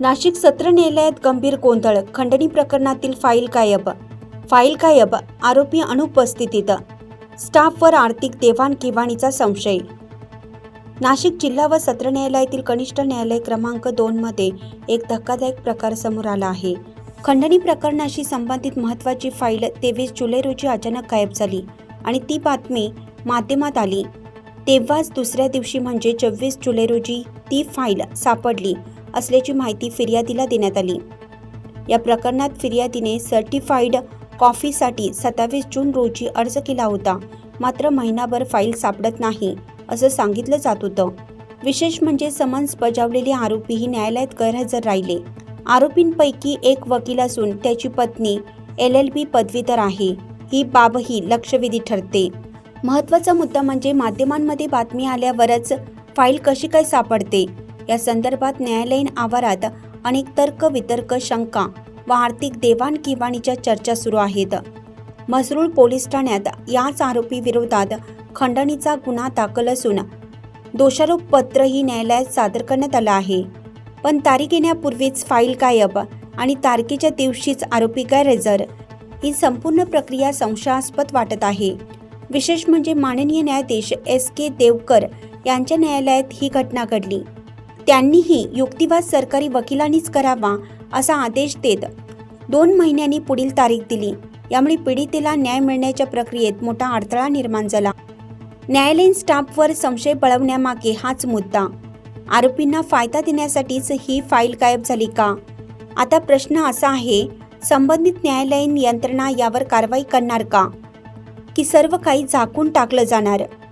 नाशिक सत्र न्यायालयात गंभीर गोंधळ. खंडणी प्रकरणातील फाईल गायब. फाईल गायब. आरोपी अनुपस्थितीत. स्टाफवर आर्थिक देवाणघेवाणीचा संशय. नाशिक जिल्हा व सत्र न्यायालयातील कनिष्ठ न्यायालय क्रमांक दोनमध्ये एक धक्कादायक प्रकार समोर आला आहे. खंडणी प्रकरणाशी संबंधित महत्त्वाची फाईल तेवीस जुलै रोजी अचानक गायब झाली आणि ती बातमी माध्यमात आली. तेव्हाच दुसऱ्या दिवशी म्हणजे चोवीस जुलै रोजी ती फाईल सापडली. असल्याची माहिती फिर्यादीला देण्यात आली. या प्रकरणात फिर्यादीने सर्टिफाईड कॉफीसाठी सत्तावीस जून रोजी अर्ज केला होता. मात्र महिनाभर फाईल सापडत नाही असं सांगितलं जात होतं. विशेष म्हणजे समन्स बजावलेले आरोपीही न्यायालयात गैरहजर राहिले. आरोपींपैकी एक वकील असून त्याची पत्नी एल एल बी पदवीधर आहे. ही बाबही लक्षवेधी ठरते. महत्त्वाचा मुद्दा म्हणजे माध्यमांमध्ये बातमी आल्यावरच फाईल कशी काय सापडते? या संदर्भात न्यायालयीन आवारात अनेक तर्क वितर्क शंका व आर्थिक देवाणघेवाणीच्या चर्चा सुरू आहेत. म्हसरूळ पोलीस ठाण्यात याच आरोपी विरोधात खंडणीचा गुन्हा दाखल असून दोषारोप पत्रही न्यायालयात सादर करण्यात आलं आहे. पण तारीख येण्यापूर्वीच फाईल गायब आणि तारखेच्या दिवशीच आरोपी गैरहजर ही संपूर्ण प्रक्रिया संशयास्पद वाटत आहे. विशेष म्हणजे माननीय न्यायाधीश एस के देवकर यांच्या न्यायालयात ही घटना घडली. त्यांनीही युक्तिवाद सरकारी वकिलांनीच करावा असा आदेश देत दोन महिन्यांनी पुढील तारीख दिली. यामुळे पीडितेला न्याय मिळण्याच्या प्रक्रियेत मोठा अडथळा निर्माण झाला. न्यायालयीन स्टाफवर संशय बळवण्यामागे हाच मुद्दा. आरोपींना फायदा देण्यासाठीच ही फाईल गायब झाली का? आता प्रश्न असा आहे संबंधित न्यायालयीन यंत्रणा यावर कारवाई करणार का? की सर्व काही झाकून टाकलं जाणार?